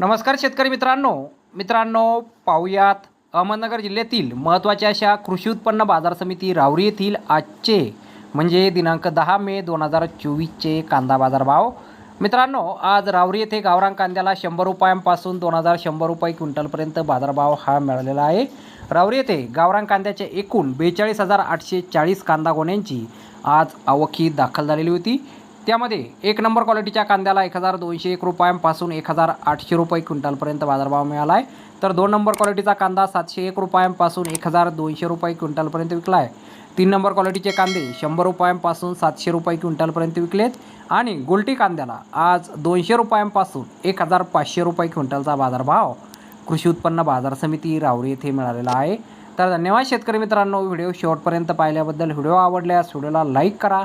नमस्कार शेतकरी मित्रांनो. मित्रांनो पाहुयात अहमदनगर जिल्ह्यातील महत्त्वाच्या अशा कृषी उत्पन्न बाजार समिती रावरी येथील आजचे म्हणजे दिनांक दहा मे दोन हजार चोवीसचे कांदा बाजार भाव मित्रांनो आज रावरी येथे गावरान कांद्याला शंभर रुपयांपासून दोन हजार शंभर रुपये क्विंटलपर्यंत बाजारभाव हा मिळालेला आहे. रावरी येथे गावरान कांद्याचे एकूण बेचाळीस हजार आठशे चाळीस कांदा गोण्यांची आज आवकी दाखल झालेली होती. त्यामध्ये एक नंबर क्वालिटीच्या कांद्याला एक हजार दोनशे एक रुपयांपासून एक हजार आठशे रुपये क्विंटलपर्यंत बाजारभाव मिळाला आहे तर दोन नंबर क्वालिटीचा कांदा सातशे एक रुपयांपासून एक हजार दोनशे रुपये क्विंटलपर्यंत विकला आहे तीन नंबर क्वालिटीचे कांदे शंभर रुपयांपासून सातशे रुपये क्विंटलपर्यंत विकलेत. आणि गुलटी कांद्याला आज दोनशे रुपयांपासून एक हजार पाचशे रुपये क्विंटलचा बाजारभाव कृषी उत्पन्न बाजार समिती रावरी येथे मिळालेला आहे. तर धन्यवाद शेतकरी मित्रांनो व्हिडिओ शेवटपर्यंत पाहिल्याबद्दल. व्हिडिओ आवडल्यास व्हिडिओला लाईक करा.